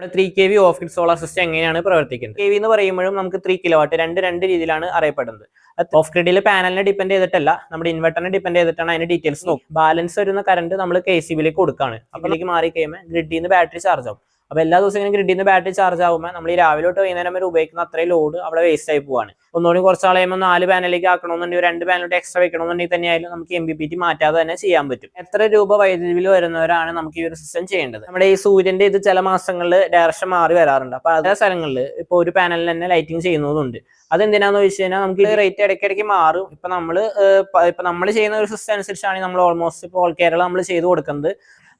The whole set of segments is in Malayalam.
നമ്മുടെ three K V off solar system എങ്ങനെയാണ് പ്രവർത്തിക്കുന്നത്? കെ വി എന്ന് പറയുമ്പോഴും നമുക്ക് ത്രീ കിലോ വാട്ട് രണ്ട് രണ്ട് രീതിയിലാണ് അറിയപ്പെടുന്നത്. ഓഫ് ഗ്രിഡിൽ പാനലിനെ ഡിപ്പെൻഡ് ചെയ്തിട്ടല്ല നമ്മുടെ ഇൻവെർട്ടറിനെ ഡിപ്പെൻഡ് ചെയ്തിട്ടാണ് അതിന്റെ ഡീറ്റെയിൽസ് നോക്കും ബാലൻസ് വരുന്ന കറണ്ട് നമ്മൾ കെ സി ബിയിലേക്ക് കൊടുക്കുകയാണ് അപ്പോഴേക്ക് മാറി കഴിയുമ്പോൾ ഗ്രിഡിൽ നിന്ന് ബാറ്ററി ചാർജ് ആവും. അപ്പോൾ എല്ലാ ദിവസവും ഇങ്ങനെ ഗ്രിഡിൽ നിന്ന് ബാറ്ററി ചാർജ് ആകുമ്പോൾ നമ്മൾ ഈ രാവിലെ തൊട്ട് വൈകുന്നേരം വരെ ഉപയോഗിക്കുന്ന അത്രയും ലോഡ് അവിടെ വേസ്റ്റ് ആയി പോവാണ്. ഒന്നുകൂടി കുറച്ച് ആളെയുമ്പോൾ നാല് പാനലിലേക്ക് ആക്കണമെന്നുണ്ടെങ്കിൽ രണ്ട് പാനലോട്ട് എക്സ്ട്രാ വെക്കണമെന്നുണ്ടെങ്കിൽ തന്നെയായാലും നമുക്ക് എം ബി പി ടി മാറ്റാതെ തന്നെ ചെയ്യാൻ പറ്റും. എത്ര രൂപ വൈദ്യുതി ബില്ല് വരുന്നവരാണ് നമുക്ക് ഈ ഒരു സിസ്റ്റം ചെയ്യേണ്ടത്? നമ്മുടെ ഈ സൂര്യന്റെ ഇത് ചില മാസങ്ങളിൽ ഡയറക്ഷൻ മാറി വരാറുണ്ട്. അപ്പൊ അതേ സ്ഥലങ്ങളിൽ ഇപ്പോൾ ഒരു പാനലിൽ തന്നെ ലൈറ്റിംഗ് ചെയ്യുന്നതുണ്ട്. അതെന്തിനാന്ന് വെച്ച് കഴിഞ്ഞാൽ നമുക്ക് റേറ്റ് ഇടയ്ക്കിടയ്ക്ക് മാറും. ഇപ്പൊ നമ്മൾ ഇപ്പൊ നമ്മൾ ചെയ്യുന്ന ഒരു സിസ്റ്റം അനുസരിച്ചാണ് നമ്മൾ ഓൾമോസ്റ്റ് ഇപ്പോൾ കേരള നമ്മൾ ചെയ്തു കൊടുക്കുന്നത്.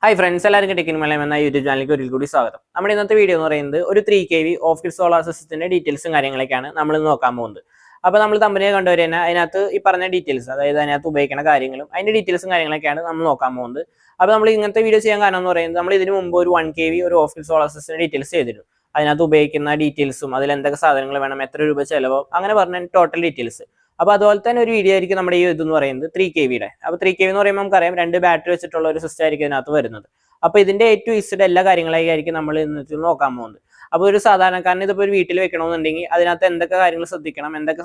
ഹായ് ഫ്രണ്ട്സ് എല്ലാവർക്കും ടെക്കിൻ മലയം എന്ന യൂട്യൂബ് ചാനലിലേക്ക് ഒരിക്കൽ കൂടി സ്വാഗതം. നമ്മുടെ ഇന്നത്തെ വീഡിയോ എന്ന് പറയുന്നത് ഒരു three K V off grid solar സിസ്റ്റത്തിന്റെ ഡീറ്റെയിൽസും കാര്യങ്ങളൊക്കെയാണ് നമ്മൾ നോക്കാൻ പോകുന്നത്. അപ്പോൾ നമ്മൾ തമ്പനിയെ കണ്ടുവരെ തന്നെ അതിനകത്ത് ഈ പറഞ്ഞ ഡീറ്റെയിൽസ് അതായത് അതിനകത്ത് ഉപയോഗിക്കുന്ന കാര്യങ്ങളും അതിന്റെ ഡീറ്റെയിൽസും കാര്യങ്ങളൊക്കെയാണ് നമ്മൾ നോക്കാൻ പോകുന്നത്. അപ്പോൾ നമ്മൾ ഇങ്ങനത്തെ വീഡിയോ ചെയ്യാൻ കാരണം എന്ന് പറയുന്നത് നമ്മൾ ഇതിന് മുമ്പ് ഒരു വൺ കെ വി ഒരു ഓഫ് ഗ്രിഡ് സോളാർ സിസ്റ്റത്തിന്റെ ഡീറ്റെയിൽസ് ചെയ്തിരുന്നു. അതിനകത്ത് ഉപയോഗിക്കുന്ന ഡീറ്റെയിൽസും അതിൽ എന്തൊക്കെ സാധനങ്ങൾ വേണം എത്ര രൂപ ചിലവോ അങ്ങനെ പറഞ്ഞ ടോട്ടൽ ഡീറ്റെയിൽസ് അപ്പോൾ അതുപോലെ തന്നെ ഒരു വീഡിയോ ആയിരിക്കും നമ്മുടെ ഈ ഇതെന്ന് പറയുന്നത് ത്രീ കെ വിയുടെ അപ്പോൾ ത്രീ കെ വി എന്ന് പറയുമ്പോൾ നമുക്കറിയാം രണ്ട് ബാറ്ററി വെച്ചിട്ടുള്ള ഒരു സിസ്റ്റം ആയിരിക്കും ഇതിനകത്ത് വരുന്നത്. അപ്പോൾ ഇതിന്റെ എ ടു ഇസ്റ്റഡ് എല്ലാ കാര്യങ്ങളായിരിക്കും നമ്മൾ ഇന്നത്തെ നോക്കാൻ പോകുന്നത്. അപ്പോൾ ഒരു സാധാരണക്കാരന് ഇതിപ്പോൾ ഒരു വീട്ടിൽ വെക്കണമെന്നുണ്ടെങ്കിൽ അതിനകത്ത് എന്തൊക്കെ കാര്യങ്ങൾ ശ്രദ്ധിക്കണം എന്തൊക്കെ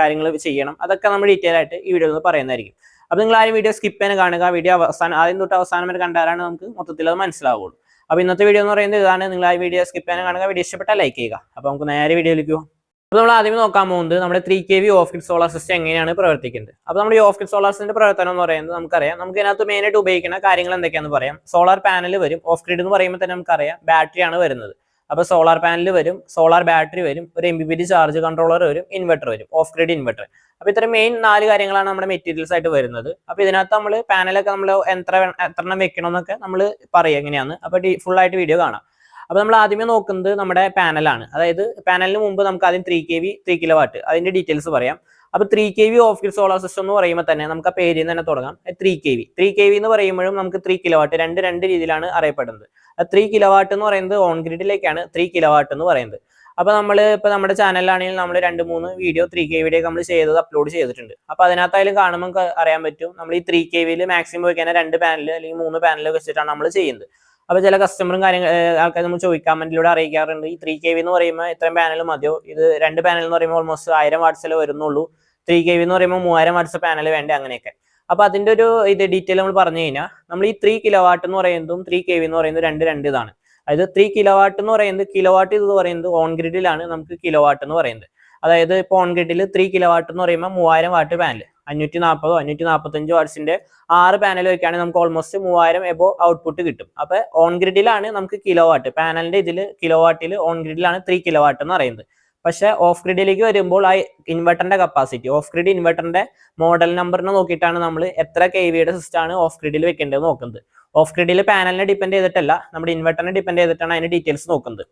കാര്യങ്ങൾ ചെയ്യണം അതൊക്കെ നമ്മൾ ഡീറ്റെയിൽ ആയിട്ട് ഈ വീഡിയോയിൽ പറയുന്നതായിരിക്കും. അപ്പോൾ നിങ്ങൾ ആ വീഡിയോ സ്കിപ്പ് ചെയ്യാൻ കാണുക. വീഡിയോ അവസാനം ആദ്യം തൊട്ട് അവസാനം വരെ കണ്ടാലാണ് നമുക്ക് മൊത്തത്തിൽ അത് മനസ്സിലാവുള്ളൂ. അപ്പോൾ ഇന്നത്തെ വീഡിയോ എന്ന് പറയുന്നത് ഇതാണ്. നിങ്ങൾ ആ വീഡിയോ സ്കിപ്പ് ചെയ്യാൻ കാണുക. വീഡിയോ ഇഷ്ടപ്പെട്ടാൽ ലൈക്ക് ചെയ്യുക. അപ്പോൾ നമുക്ക് നേരെ വീഡിയോയിലേക്ക് പോകും അപ്പോൾ നമ്മൾ ആദ്യം നോക്കാൻ പോകുന്നത് നമ്മുടെ three K V off grid solar system എങ്ങനെയാണ് പ്രവർത്തിക്കുന്നത്. അപ്പോൾ നമ്മുടെ ഈ ഓഫ് ഗ്രിഡ് സോളാർ സിസ്റ്റത്തിന്റെ പ്രവർത്തനം എന്ന് പറയുന്നത് നമുക്കറിയാം. നമുക്ക് ഇതിനകത്ത് മെയിൻ ആയിട്ട് ഉപയോഗിക്കുന്ന കാര്യങ്ങൾ എന്തൊക്കെയാണെന്ന് പറയാം. സോളാർ പാനൽ വരും. ഓഫ് ഗ്രിഡ് എന്ന് പറയുമ്പോൾ തന്നെ നമുക്കറിയാം ബാറ്ററിയാണ് വരുന്നത്. അപ്പോൾ സോളാർ പാനൽ വരും സോളാർ ബാറ്ററി വരും ഒരു എം ബി ചാർജ് കൺട്രോളർ വരും ഇൻവെർട്ടർ വരും ഓഫ് ഗ്രിഡ് ഇൻവെർട്ടർ അപ്പോൾ ഇത്ര മെയിൻ നാല് കാര്യങ്ങളാണ് നമ്മുടെ മെറ്റീരിയൽസ് ആയിട്ട് വരുന്നത്. അപ്പോൾ ഇതിനകത്ത് നമ്മൾ പാനലൊക്കെ നമ്മൾ എത്ര എത്ര എണ്ണം വെക്കണം എന്നൊക്കെ നമ്മൾ പറയുക എങ്ങനെയാണ് അപ്പോൾ ഫുൾ ആയിട്ട് വീഡിയോ കാണാം. അപ്പോൾ നമ്മൾ ആദ്യമേ നോക്കുന്നത് നമ്മുടെ പാനലാണ് അതായത് പാനലിന് മുമ്പ് നമുക്ക് ആദ്യം three K V three kilowatt അതിന്റെ ഡീറ്റെയിൽസ് പറയാം. അപ്പോൾ three K V off grid solar system എന്ന് പറയുമ്പോൾ തന്നെ നമുക്ക് ആ പേരിൽ തന്നെ തുടങ്ങാം. Three K V three K V എന്ന് പറയുമ്പോഴും നമുക്ക് ത്രീ കിലോ വാട്ട് രണ്ട് രണ്ട് രീതിയിലാണ് അറിയപ്പെടുന്നത്. ത്രീ കിലോ വാട്ട് എന്ന് പറയുന്നത് ഓൺ ഗ്രിഡിലേക്കാണ് ത്രീ കിലോ വാട്ട് എന്ന് പറയുന്നത്. അപ്പോൾ നമ്മൾ ഇപ്പോൾ നമ്മുടെ ചാനലിലാണെങ്കിൽ നമ്മൾ രണ്ട് മൂന്ന് വീഡിയോ ത്രീ കെ വിയുടെ നമ്മൾ ചെയ്തത് അപ്ലോഡ് ചെയ്തിട്ടുണ്ട്. അപ്പോൾ അതിനകത്തായാലും കാണുമ്പോൾ അറിയാൻ പറ്റും. നമ്മൾ ഈ ത്രീ കെ വിയിൽ മാക്സിമം വയ്ക്കാൻ രണ്ട് പാനൽ അല്ലെങ്കിൽ മൂന്ന് പാനൽ വെച്ചിട്ടാണ് നമ്മൾ ചെയ്യുന്നത്. അപ്പോൾ ചില കസ്റ്റമറും കാര്യങ്ങൾ ആൾക്കാർ നമ്മൾ ചോദിക്കാൻ കമന്റിലൂടെ അറിയിക്കാറുണ്ട്. ഈ ത്രീ കെ വി എന്ന് പറയുമ്പോൾ ഇത്രയും പാനൽ മതിയോ? ഇത് രണ്ട് പാനൽ എന്ന് പറയുമ്പോൾ ഓൾമോസ്റ്റ് ആയിരം വാട്ട്സിലേ വരുന്നുള്ളൂ. ത്രീ കെ വി എന്ന് പറയുമ്പോൾ മൂവായിരം വാട്സ് പാനൽ വേണ്ട അങ്ങനെയൊക്കെ. അപ്പോൾ അതിന്റെ ഒരു ഇത് ഡീറ്റെയിൽ നമ്മൾ പറഞ്ഞു കഴിഞ്ഞാൽ നമ്മൾ ഈ ത്രീ കിലോ വാട്ട് എന്ന് പറയുന്നതും ത്രീ കെ വി എന്ന് പറയുന്നത് രണ്ട് രണ്ട് ഇതാണ്. അതായത് ത്രീ കിലോ വാട്ട് എന്ന് പറയുന്നത് കിലോ വാട്ട് ഇത് പറയുന്നത് ഓൺ ഗ്രിഡിലാണ് നമുക്ക് കിലോ വാട്ട് എന്ന് പറയുന്നത്. അതായത് ഇപ്പോൾ ഓൺ ഗ്രിഡിൽ ത്രീ കിലോ വാട്ട് എന്ന് പറയുമ്പോൾ മൂവായിരം വാട്ട് പാനൽ അഞ്ഞൂറ്റി നാൽപ്പതോ അഞ്ഞൂറ്റി നാൽപ്പത്തഞ്ചോ വാട്സിന്റെ ആറ് പാനൽ വെക്കുകയാണെങ്കിൽ നമുക്ക് ഓൾമോസ്റ്റ് മൂവായിരം എബോ ഔട്ട്പുട്ട് കിട്ടും. അപ്പൊ ഓൺ ഗ്രിഡിലാണ് നമുക്ക് കിലോ വാട്ട് പാനലിന്റെ ഇതിൽ കിലോ വാട്ടിൽ ഓൺ ഗ്രിഡിലാണ് ത്രീ കിലോ വാട്ട് എന്ന് പറയുന്നത്. പക്ഷെ ഓഫ് ഗ്രിഡിലേക്ക് വരുമ്പോൾ ആ ഇൻവെർട്ടറിന്റെ കപ്പാസിറ്റി ഓഫ് ഗ്രിഡ് ഇൻവെർട്ടറിന്റെ മോഡൽ നമ്പറിനെ നോക്കിയിട്ടാണ് നമ്മൾ എത്ര കെ വിയുടെ സിസ്റ്റം ആണ് ഓഫ് ഗ്രിഡിൽ വെക്കേണ്ടത് നോക്കുന്നത്. ഓഫ് ഗ്രിഡിൽ പാനലിനെ ഡിപ്പെൻഡ് ചെയ്തിട്ടല്ല നമ്മുടെ ഇൻവെർട്ടറിനെ ഡിപ്പെൻഡ് ചെയ്തിട്ടാണ് അതിന്റെ ഡീറ്റെയിൽസ് നോക്കുന്നത്.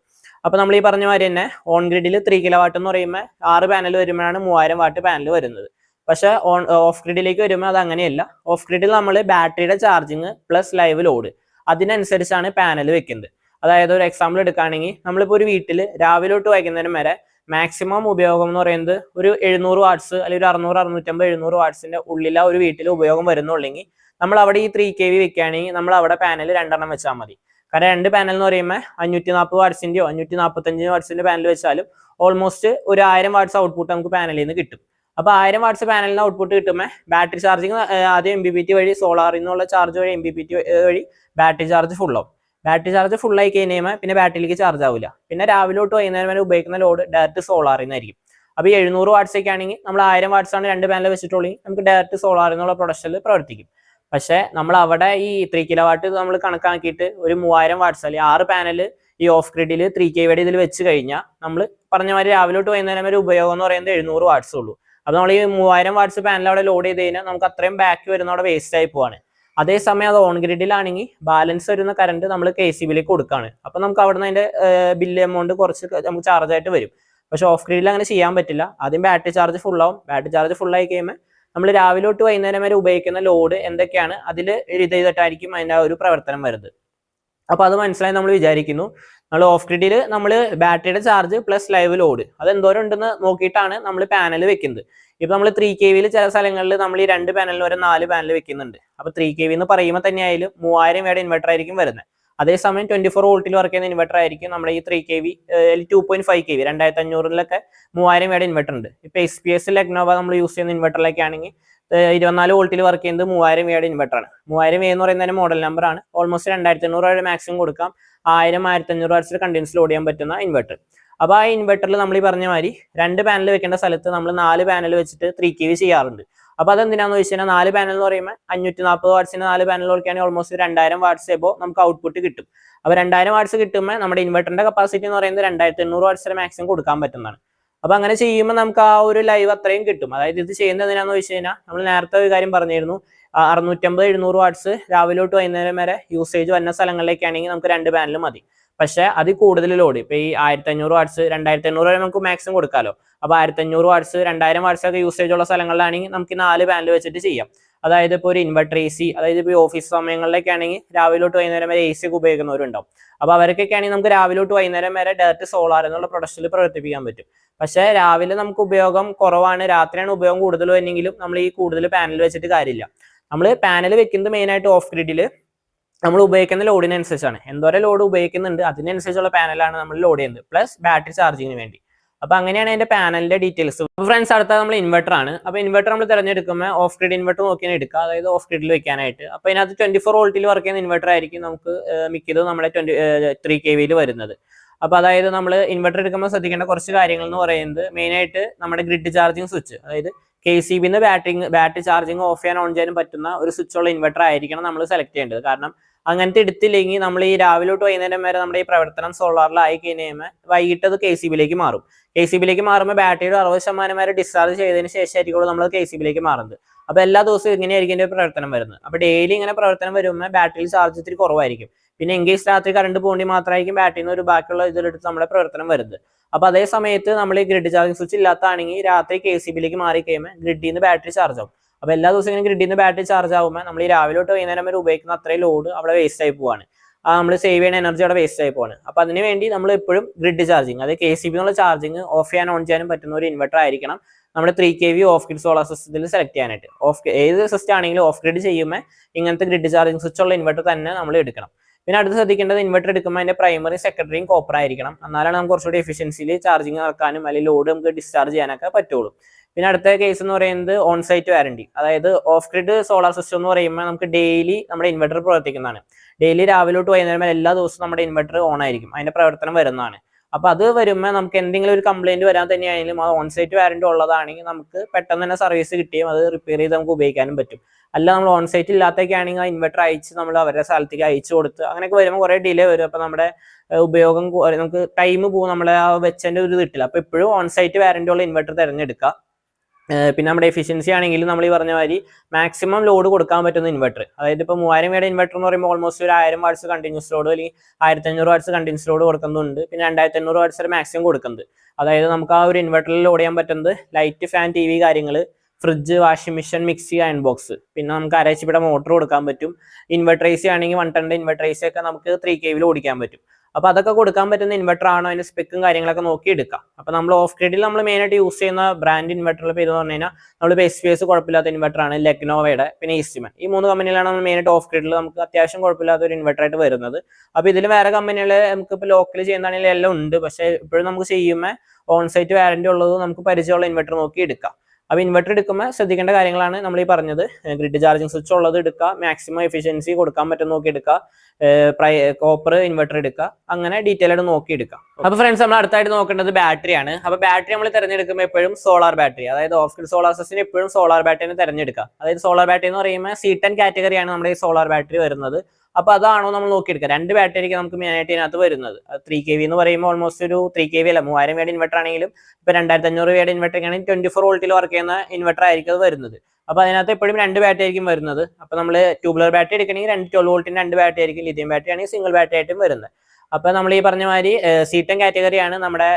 അപ്പോൾ നമ്മൾ ഈ പറഞ്ഞ മാതിരി തന്നെ ഓൺ ഗ്രിഡിൽ ത്രീ കിലോ വാട്ട് എന്ന് പറയുമ്പോൾ ആറ് പാനൽ വരുമ്പോഴാണ് മൂവായിരം വാട്ട് പാനൽ വരുന്നത്. പക്ഷെ ഓൺ ഓഫ് ഗ്രിഡിലേക്ക് വരുമ്പോൾ അത് അങ്ങനെയല്ല. ഓഫ് ഗ്രിഡിൽ നമ്മൾ ബാറ്ററിയുടെ ചാർജിങ് പ്ലസ് ലൈവ് ലോഡ് അതിനനുസരിച്ചാണ് പാനൽ വെക്കുന്നത്. അതായത് ഒരു എക്സാമ്പിൾ എടുക്കുകയാണെങ്കിൽ നമ്മളിപ്പോൾ ഒരു വീട്ടിൽ രാവിലെ തൊട്ട് വൈകുന്നേരം വരെ മാക്സിമം ഉപയോഗം എന്ന് പറയുന്നത് ഒരു എഴുന്നൂറ് വാട്ട്സ് അല്ലെങ്കിൽ ഒരു അറുന്നൂറ് അറുന്നൂറ്റമ്പത് എഴുന്നൂറ് വാട്ട്സിന്റെ ഉള്ളിൽ ഒരു വീട്ടിൽ ഉപയോഗം വരുന്നുള്ളെങ്കിൽ നമ്മൾ അവിടെ ഈ ത്രീ കെ വി വെക്കുകയാണെങ്കിൽ നമ്മൾ അവിടെ പാനൽ രണ്ടെണ്ണം വെച്ചാൽ മതി. കാരണം രണ്ട് പാനൽ എന്ന് പറയുമ്പോൾ അഞ്ഞൂറ്റി നാൽപ്പത് വാട്ട്സിന്റെയോ അഞ്ഞൂറ്റി നാൽപ്പത്തഞ്ച് വാട്ട്സിന്റെ പാനൽ വെച്ചാലും ഓൾമോസ്റ്റ് ഒരു ആയിരം വാട്ട്സ് ഔട്ട്പുട്ട് നമുക്ക് പാനലിൽ നിന്ന് കിട്ടും. അപ്പൊ ആയിരം വാട്ട്സ് പാനലിന് ഔട്ട്പുട്ട് കിട്ടുമ്പോൾ ബാറ്ററി ചാർജിങ് ആദ്യം എം ബി പി ടി വഴി സോളാറിൽ നിന്നുള്ള ചാർജ് വഴി എം ബി പി ടി വഴി ബാറ്ററി ചാർജ് ഫുൾ ആവും. ബാറ്ററി ചാർജ് ഫുൾ ആയി കഴിഞ്ഞാൽ പിന്നെ ബാറ്ററിയിലേക്ക് ചാർജ് ആവില്ല പിന്നെ രാവിലെ തൊട്ട് വൈകുന്നേരം വരെ ഉപയോഗിക്കുന്ന ലോഡ് ഡയറക്റ്റ് സോളാറിൽ നിന്നായിരിക്കും. അപ്പോൾ ഈ എഴുന്നൂറ് വാട്ട്സ് ഒക്കെ ആണെങ്കിൽ നമ്മൾ ആയിരം ആണ് രണ്ട് പാനൽ വെച്ചിട്ടുള്ളൂ. നമുക്ക് ഡയറക്റ്റ് സോളാറിൽ നിന്നുള്ള പ്രൊഡക്ഷനിൽ പ്രവർത്തിക്കും. പക്ഷേ നമ്മൾ അവിടെ ഈ ത്രീ കിലോ വാട്ട് നമ്മൾ കണക്കാക്കിയിട്ട് ഒരു മൂവായിരം വാട്ട്സ് അല്ലെങ്കിൽ ആറ് പാനൽ ഈ ഓഫ് ഗ്രിഡിൽ ത്രീ കെ വടി ഇതിൽ വെച്ച് കഴിഞ്ഞാൽ നമ്മൾ പറഞ്ഞ മാതിരി രാവിലെ തൊട്ട് വൈകുന്നേരം വരെ ഉപയോഗം എന്ന് പറയുന്നത് എഴുന്നൂറ് വാട്ട്സ് ഉള്ളൂ. അപ്പോൾ നമ്മൾ ഈ മൂവായിരം വാട്ട്സ് പാനൽ അവിടെ ലോഡ് ചെയ്ത് കഴിഞ്ഞാൽ നമുക്ക് അത്രയും ബാക്ക് വരുന്ന അവിടെ വേസ്റ്റ് ആയി പോവാണ്. അതേസമയം അത് ഓൺ ഗ്രിഡിലാണെങ്കിൽ ബാലൻസ് വരുന്ന കറണ്ട് നമ്മൾ കെ സി ബിയിലേക്ക് കൊടുക്കുകയാണ് അപ്പോൾ നമുക്ക് അവിടെ നിന്ന് അതിന്റെ ബില്ല് എമൗണ്ട് കുറച്ച് നമുക്ക് ചാർജ് ആയിട്ട് വരും. പക്ഷെ ഓഫ് ഗ്രിഡിൽ അങ്ങനെ ചെയ്യാൻ പറ്റില്ല. ആദ്യം ബാറ്ററി ചാർജ് ഫുൾ ആവും. ബാറ്ററി ചാർജ് ഫുൾ ആയി കഴിയുമ്പോൾ നമ്മൾ രാവിലെ തൊട്ട് വൈകുന്നേരം വരെ ഉപയോഗിക്കുന്ന ലോഡ് എന്തൊക്കെയാണ്? അതിൽ ഇത് ചെയ്തിട്ടായിരിക്കും അതിന്റെ ഒരു പ്രവർത്തനം വരുന്നത്. അപ്പോൾ അത് മനസ്സിലായി നമ്മൾ വിചാരിക്കുന്നു. നമ്മൾ ഓഫ് ഗ്രിഡിൽ നമ്മൾ ബാറ്ററിയുടെ ചാർജ് പ്ലസ് ലൈവ് ലോഡ് അത് എന്തോരം ഉണ്ടെന്ന് നോക്കിയിട്ടാണ് നമ്മൾ പാനൽ വെക്കുന്നത്. ഇപ്പം നമ്മൾ ത്രീ കെ വിയിൽ ചില സ്ഥലങ്ങളിൽ നമ്മൾ ഈ രണ്ട് പാനലിന് വരെ നാല് പാനൽ വെക്കുന്നുണ്ട്. അപ്പോൾ ത്രീ കെ വി എന്ന് പറയുമ്പോൾ തന്നെ ആയാലും മൂവായിരം വേടെ ഇൻവെർട്ടർ ആയിരിക്കും വരുന്നത് അതേസമയം ട്വന്റി ഫോർ വോൾട്ടിൽ വർക്ക് ചെയ്യുന്ന ഇൻവെർട്ടർ ആയിരിക്കും നമ്മുടെ ഈ three K V two point five K V രണ്ടായിരത്തി അഞ്ഞൂറിലൊക്കെ മൂവായിരം വേടെ ഇൻവെർട്ടർ ഉണ്ട്. ഇപ്പൊ എസ് പി എസ് ലെഗ്നോവ നമ്മൾ യൂസ് ചെയ്യുന്ന ഇൻവെർട്ടറിലൊക്കെ ആണെങ്കിൽ ഇരുപത്തിനാല് വോൾട്ടിൽ വർക്ക് ചെയ്യുന്നത് മൂവായിരം വേടെ ഇൻവെർട്ടറാണ് മൂവായിരം വേ എന്ന് പറയുന്ന മോഡൽ നമ്പർ ആണ്. ഓൾമോസ്റ്റ് രണ്ടായിരത്തി അഞ്ഞൂറ് വരെ മാക്സിമം കൊടുക്കാം. ആയിരം ആയിരത്തി അഞ്ഞൂറ് വാട്സിൽ കണ്ടിന്യൂസ് ലോഡ് ചെയ്യാൻ പറ്റുന്ന ഇൻവെർട്ടർ അപ്പോൾ ആ ഇൻവെർട്ടറിൽ നമ്മൾ ഈ പറഞ്ഞ മാതിരി രണ്ട് പാനൽ വെക്കേണ്ട സ്ഥലത്ത് നമ്മൾ നാല് പാനൽ വെച്ചിട്ട് ത്രീ കെ വി ചെയ്യാറുണ്ട്. അപ്പോൾ അതെന്തിനാന്ന് വെച്ച് കഴിഞ്ഞാൽ നാല് പാനൽ എന്ന് പറയുമ്പോൾ അഞ്ഞൂറ്റി നാൽപ്പത് വാട്സിന് നാല് പാനൽ കൊടുക്കുകയാണെങ്കിൽ ഓൾമോസ്റ്റ് രണ്ടായിരം വാട്സ് ചെയ്യുമ്പോൾ നമുക്ക് ഔട്ട്പുട്ട് കിട്ടും. അപ്പോൾ രണ്ടായിരം വാട്സ് കിട്ടുമ്പോൾ നമ്മുടെ ഇൻവെർട്ടറിന്റെ കപ്പാസിറ്റി എന്ന് പറയുന്നത് രണ്ടായിരത്തി എണ്ണൂറ് വാട്സ് വരെ മാക്സിമം കൊടുക്കാൻ പറ്റുന്നതാണ്. അപ്പോൾ അങ്ങനെ ചെയ്യുമ്പോൾ നമുക്ക് ആ ഒരു ലൈവ് അത്രയും കിട്ടും. അതായത് ഇത് ചെയ്യുന്നത് എന്തിനാന്ന് വെച്ച് കഴിഞ്ഞാൽ നമ്മൾ നേരത്തെ ഒരു കാര്യം പറഞ്ഞിരുന്നു. അറുന്നൂറ്റമ്പത് എഴുന്നൂറ് വാട്ട്സ് രാവിലെ തൊട്ട് വൈകുന്നേരം വരെ യൂസേജ് വരുന്ന സ്ഥലങ്ങളിലേക്കാണെങ്കിൽ നമുക്ക് രണ്ട് പാനൽ മതി. പക്ഷേ അതിൽ കൂടുതൽ ലോഡ് ഇപ്പൊ ഈ ആയിരത്തി അഞ്ഞൂറ് വാട്ട്സ് രണ്ടായിരത്തി അഞ്ഞൂറ് വരെ നമുക്ക് മാക്സിമം കൊടുക്കാമല്ലോ അപ്പോൾ ആയിരത്തി അഞ്ഞൂറ് വാട്ട്സ് രണ്ടായിരം വാട്ട്സ് ഒക്കെ യൂസേജ് ഉള്ള സ്ഥലങ്ങളിലാണെങ്കിൽ നമുക്ക് നാല് പാനൽ വെച്ചിട്ട് ചെയ്യാം. അതായത് ഇപ്പോൾ ഒരു ഇൻവെർട്ടർ എ സി അതായത് ഇപ്പോൾ ഓഫീസ് സമയങ്ങളിലൊക്കെ ആണെങ്കിൽ രാവിലെ തൊട്ട് വൈകുന്നേരം വരെ എ സി ഒക്കെ ഉപയോഗിക്കുന്നവരുണ്ടാവും. അപ്പോൾ അവർക്കൊക്കെ ആണെങ്കിൽ നമുക്ക് രാവിലെ തൊട്ട് വൈകുന്നേരം വരെ ഡയറക്റ്റ് സോളാർ എന്നുള്ള പ്രൊഡക്ഷനിൽ പ്രവർത്തിപ്പിക്കാൻ പറ്റും. പക്ഷേ രാവിലെ നമുക്ക് ഉപയോഗം കുറവാണ്. രാത്രിയാണ് ഉപയോഗം കൂടുതൽ എന്നെങ്കിലും നമ്മൾ ഈ കൂടുതൽ പാനൽ വെച്ചിട്ട് കാര്യമില്ല. നമ്മൾ പാനൽ വെക്കുന്നത് മെയിനായിട്ട് ഓഫ് ഗ്രിഡിൽ നമ്മൾ ഉപയോഗിക്കുന്ന ലോഡിനനുസരിച്ചാണ് എന്തോരം ലോഡ് ഉപയോഗിക്കുന്നുണ്ട് അതിനനുസരിച്ചുള്ള പാനലാണ് നമ്മൾ ലോഡ് ചെയ്യുന്നത് പ്ലസ് ബാറ്ററി ചാർജിങ്ങിന് വേണ്ടി. അപ്പൊ അങ്ങനെയാണ് അതിന്റെ പാനലിന്റെ ഡീറ്റെയിൽസ് ഫ്രണ്ട്സ് അടുത്ത നമ്മൾ ഇൻവെർട്ടർ ആണ്. അപ്പൊ ഇൻവെർട്ടർ നമ്മൾ തിരഞ്ഞെടുക്കുമ്പോൾ ഓഫ് ഗ്രിഡ് ഇൻവെർട്ടർ നോക്കിയാണ് എടുക്കുക. അതായത് ഓഫ് ഗ്രിഡിൽ വെക്കാനായിട്ട്. അപ്പോൾ അതിനകത്ത് ട്വന്റി ഫോർ വോൾട്ടിൽ വർക്ക് ചെയ്യുന്ന ഇൻവെർട്ടർ ആയിരിക്കും നമുക്ക് മിക്കതും നമ്മുടെ ട്വന്റി ത്രീ കെ വിയിൽ വരുന്നത്. അപ്പോൾ അതായത് നമ്മൾ ഇൻവെർട്ടർ എടുക്കുമ്പോൾ ശ്രദ്ധിക്കേണ്ട കുറച്ച് കാര്യങ്ങൾ എന്ന് പറയുന്നത് മെയിനായിട്ട് നമ്മുടെ ഗ്രിഡ് ചാർജിങ് സ്വിച്ച് അതായത് കെ സി ബിന്ന് ബാറ്ററി ബാറ്ററി ചാർജിങ് ഓഫ് ചെയ്യാൻ ഓൺ ചെയ്യാനും പറ്റുന്ന ഒരു സ്വിച്ച് ഉള്ള ഇൻവെർട്ടർ ആയിരിക്കണം നമ്മൾ സെലക്ട് ചെയ്യേണ്ടത്. കാരണം അങ്ങനത്തെ എടുത്തില്ലെങ്കിൽ നമ്മൾ ഈ രാവിലെ തൊട്ട് വൈകുന്നേരം വരെ നമ്മുടെ ഈ പ്രവർത്തനം സോളാറിലായി കഴിഞ്ഞാൽ വൈകിട്ട് അത് കെ സി ബിയിലേക്ക് മാറും. കെ സി ബിയിലേക്ക് മാറുമ്പോൾ ബാറ്ററിയുടെ അറുപത് ശതമാനം വരെ ഡിസ്ചാർജ് ചെയ്തതിന് ശേഷമായിരിക്കും നമ്മൾ കെ സി ബിയിലേക്ക് മാറുന്നത്. അപ്പൊ എല്ലാ ദിവസവും ഇങ്ങനെയായിരിക്കും എന്റെ പ്രവർത്തനം വരുന്നത്. അപ്പൊ ഡെയിലി ഇങ്ങനെ പ്രവർത്തനം വരുമ്പോൾ ബാറ്ററിയിൽ ചാർജ് ഇത്തിരി കുറവായിരിക്കും. പിന്നെ എങ്കിൽ രാത്രി കറണ്ട് പോകേണ്ടി മാത്രമായിരിക്കും ബാറ്ററിയിൽ നിന്ന് ഒരു ബാക്കിയുള്ള ഇതിലെടുത്ത് നമ്മുടെ പ്രവർത്തനം വരുന്നത്. അപ്പൊ അതേ സമയത്ത് നമ്മൾ ഈ ഗ്രിഡ് ചാർജിങ് സ്വിച്ച് ഇല്ലാത്താണെങ്കിൽ രാത്രി കെ സി ബിയിലേക്ക് മാറി കഴിയുമ്പോൾ ഗ്രിഡിൽ നിന്ന് ബാറ്ററി ചാർജ് ആവും. അപ്പൊ എല്ലാ ദിവസവും ഇങ്ങനെ ഗ്രിഡിൽ നിന്ന് ബാറ്ററി ചാർജ് ആകുമ്പോൾ നമ്മൾ ഈ രാവിലെ തൊട്ട് വൈകുന്നേരം വരെ ഉപയോഗിക്കുന്ന അത്രയും ലോഡ് അവിടെ വേസ്റ്റ് ആയി പോവാണ്. ആ നമ്മൾ സേവ് ചെയ്യുന്ന എനർജി അവിടെ വേസ്റ്റ് ആയി പോവാണ്. അപ്പൊ അതിനുവേണ്ടി നമ്മൾ എപ്പോഴും ഗ്രിഡ് ചാർജിങ് അതായത് കെ സി ബി എന്നുള്ള ചാർജിങ് ഓഫ് ചെയ്യാൻ ഓൺ ചെയ്യാനും പറ്റുന്ന ഒരു ഇൻവെർട്ടർ ആയിരിക്കണം. നമ്മുടെ three K V off grid solar സിസ്റ്റത്തിൽ സെലക്ട് ചെയ്യാനായിട്ട്. ഓഫ് ഏത് സിസ്റ്റം ആണെങ്കിലും ഓഫ് ഗ്രിഡ് ചെയ്യുമ്പോൾ ഇങ്ങനത്തെ ഗ്രിഡ് ചാർജിങ് സ്വിച്ച് ഉള്ള ഇൻവെർട്ടർ തന്നെ നമ്മൾ എടുക്കണം. പിന്നെ അടുത്ത് ശ്രദ്ധിക്കേണ്ടത് ഇൻവെർട്ടർ എടുക്കുമ്പോൾ അതിന്റെ പ്രൈമറി സെക്കൻഡറിയും കോപ്പർ ആയിരിക്കണം. എന്നാലാണ് നമുക്ക് കുറച്ചുകൂടി എഫിഷ്യൻസിയിൽ ചാർജിങ് നടക്കാനും അല്ലെങ്കിൽ ലോഡ് നമുക്ക് ഡിസ്ചാർജ് ചെയ്യാനൊക്കെ പറ്റുള്ളൂ. പിന്നെ അടുത്ത കേസ് എന്ന് പറയുന്നത് ഓൺ സൈറ്റ് വാറണ്ടി അതായത് ഓഫ് ഗ്രിഡ് സോളാർ സിസ്റ്റം എന്ന് പറയുമ്പോൾ നമുക്ക് ഡെയിലി നമ്മുടെ ഇൻവെർട്ടർ പ്രവർത്തിക്കുന്നതാണ്. ഡെയിലി രാവിലെ വൈകുന്നേരം എല്ലാ ദിവസവും നമ്മുടെ ഇൻവെർട്ടർ ഓൺ ആയിരിക്കും. അതിന്റെ പ്രവർത്തനം വരുന്നതാണ്. അപ്പൊ അത് വരുമ്പോൾ നമുക്ക് എന്തെങ്കിലും ഒരു കംപ്ലൈന്റ് വരാൻ തന്നെയാണെങ്കിലും അത് ഓൺസൈറ്റ് വാറണ്ടി ഉള്ളതാണെങ്കിൽ നമുക്ക് പെട്ടെന്ന് തന്നെ സർവീസ് കിട്ടിയും അത് റിപ്പയർ ചെയ്ത് നമുക്ക് ഉപയോഗിക്കാനും പറ്റും. അല്ല നമ്മൾ ഓൺസൈറ്റ് ഇല്ലാത്തൊക്കെ ആണെങ്കിൽ ആ ഇൻവെർട്ടർ അയച്ച് നമ്മൾ അവരുടെ സ്ഥലത്തേക്ക് അയച്ചു കൊടുത്ത് അങ്ങനെയൊക്കെ വരുമ്പോൾ കുറെ ഡിലേ വരും. അപ്പോൾ നമ്മുടെ ഉപയോഗം നമുക്ക് ടൈം പോകും. നമ്മളെ ആ വെച്ചതിന്റെ ഒരു കിട്ടില്ല. അപ്പൊ എപ്പോഴും ഓൺസൈറ്റ് വാറണ്ടി ഉള്ള ഇൻവെർട്ടർ തിരഞ്ഞെടുക്കുക. പിന്നെ നമ്മുടെ എഫിഷ്യൻസി ആണെങ്കിലും നമ്മൾ ഈ പറഞ്ഞ മാതിരി മാക്സിമം ലോഡ് കൊടുക്കാൻ പറ്റുന്ന ഇൻവെർട്ടർ അതായത് ഇപ്പോൾ മൂവായിരം വേടെ ഇൻവെർട്ടർ എന്ന് പറയുമ്പോൾ ഓൾമോസ്റ്റ് ഒരു ആയിരം വാട്സ് കണ്ടിന്യൂസ് ലോഡ് അല്ലെങ്കിൽ ആയിരത്തി അഞ്ഞൂറ് വാട്സ് കണ്ടിന്യൂസ് ലോഡ് കൊടുക്കുന്നുണ്ട് പിന്നെ രണ്ടായിരത്തി അഞ്ഞൂറ് വാട്സ് വരെ മാക്സിമം കൊടുക്കുന്നത്. അതായത് നമുക്ക് ആ ഒരു ഇൻവെർട്ടറിൽ ലോഡ് ചെയ്യാൻ പറ്റുന്നത് ലൈറ്റ് ഫാൻ ടി വി കാര്യങ്ങൾ fridge washing machine mixie iron box പിന്നെ നമുക്ക് അര എച്ച് പിയുടെ മോട്ടർ കൊടുക്കാൻ പറ്റും. ഇൻവെർട്ടർ സി ആണെങ്കിൽ വൺ ടൺ ഇൻവെർട്ടർ സി ഒക്കെ നമുക്ക് ത്രീ കെ വിയിൽ ഓടിക്കാൻ പറ്റും. അപ്പൊ അതൊക്കെ കൊടുക്കാൻ പറ്റുന്ന ഇൻവെർട്ടർ ആണോ? അതിന്റെ സ്പെക്കും കാര്യങ്ങളൊക്കെ നോക്കി എടുക്കാം. അപ്പോൾ നമ്മൾ ഓഫ് ഗ്രിഡിൽ നമ്മൾ മെയിനായിട്ട് യൂസ് ചെയ്യുന്ന ബ്രാൻഡ് ഇൻവെർട്ടറിന്റെ പേര് എന്ന് പറഞ്ഞു കഴിഞ്ഞാൽ നമ്മളിപ്പോൾ എസ് കുഴപ്പമില്ലാത്ത ഇൻവെർട്ടർ ആണ് ലെഗ്നോവയുടെ പിന്നെ ഈസ്റ്റ്മാൻ ഈ മൂന്ന് കമ്പനികളാണ് നമ്മൾ മെയിൻ ആയിട്ട് ഓഫ് ഗ്രിഡിൽ നമുക്ക് അത്യാവശ്യം കുഴപ്പമില്ലാത്ത ഒരു ഇൻവെർട്ടർ ആയിട്ട് വരുന്നത്. അപ്പോൾ ഇതിൽ വേറെ കമ്പനികൾ നമുക്ക് ഇപ്പൊ ലോക്കൽ ചെയ്യുന്നതാണെങ്കിൽ എല്ലാം ഉണ്ട്. പക്ഷേ ഇപ്പോഴും നമുക്ക് ചെയ്യുമ്പോൾ ഓൺ സൈറ്റ് ഉള്ളത് നമുക്ക് പരിചയമുള്ള ഇൻവെർട്ടർ നോക്കി എടുക്കാം. അപ്പൊ ഇൻവെർട്ടർ എടുക്കുമ്പോൾ ശ്രദ്ധിക്കേണ്ട കാര്യങ്ങളാണ് നമ്മൾ ഈ പറഞ്ഞത്. ഗ്രിഡ് ചാർജിങ് സ്വിച്ച് ഉള്ളത് എടുക്കുക മാക്സിമം എഫിഷ്യൻസി കൊടുക്കാൻ പറ്റും നോക്കി എടുക്കുക കോപ്പർ ഇൻവെർട്ടർ എടുക്കുക അങ്ങനെ ഡീറ്റെയിൽ ആയിട്ട് നോക്കി എടുക്കാം അപ്പൊ ഫ്രണ്ട്സ് നമ്മൾ അടുത്തായിട്ട് നോക്കേണ്ടത് ബാറ്ററി ആണ്. അപ്പൊ ബാറ്ററി നമ്മൾ തിരഞ്ഞെടുക്കുമ്പോൾ എപ്പോഴും സോളാർ ബാറ്ററി അതായത് ഓഫ് ഗ്രിഡ് സോളാർ സിസ്റ്റത്തിന് എപ്പോഴും സോളാർ ബാറ്ററിനെ തിരഞ്ഞെടുക്കുക. അതായത് സോളാർ ബാറ്ററി എന്ന് പറയുമ്പോൾ സി ടെൻ കാറ്റഗറിയാണ് നമ്മുടെ ഈ സോളാർ ബാറ്ററി വരുന്നത്. അപ്പൊ അതാണോ നമ്മൾ നോക്കിയെടുക്കുക. രണ്ട് ബാറ്ററിക്ക് നമുക്ക് മെയിൻ ആയിട്ട് ഇതിനകത്ത് വരുന്നത്. ത്രീ കെ വി എന്ന് പറയുമ്പോൾ ഓൾമോസ്റ്റ് ഒരു ത്രീ കെ വി അല്ല മൂവായിരം വേഡ് ഇൻവെർട്ടർ ആണെങ്കിലും ഇപ്പൊ രണ്ടായിരത്തി അഞ്ഞൂറ് വേഡ് ഇൻവെർട്ടർ ആണെങ്കിൽ ട്വന്റി ഫോർ വോൾട്ടിൽ വർക്ക് ചെയ്യുന്ന ഇൻവെർട്ടർ ആയിരിക്കും അത് വരുന്നത്. അപ്പൊ അതിനകത്ത് എപ്പോഴും രണ്ട് ബാറ്ററി ആയിരിക്കും വരുന്നത്. അപ്പൊ നമ്മൾ ട്യൂബ്ലർ ബാറ്ററി എടുക്കണമെങ്കിൽ രണ്ട് ട്വൽവ് വോൾട്ടിന്റെ രണ്ട് ബാറ്ററി ആയിരിക്കും ലിഥിയം ബാറ്ററി ആണെങ്കിൽ സിംഗിൾ ബാറ്ററി ആയിട്ടും വരുന്നത്. അപ്പൊ നമ്മൾ ഈ പറഞ്ഞ മാതിരി സീറ്റൻ കാറ്റഗറിയാണ് നമ്മുടെ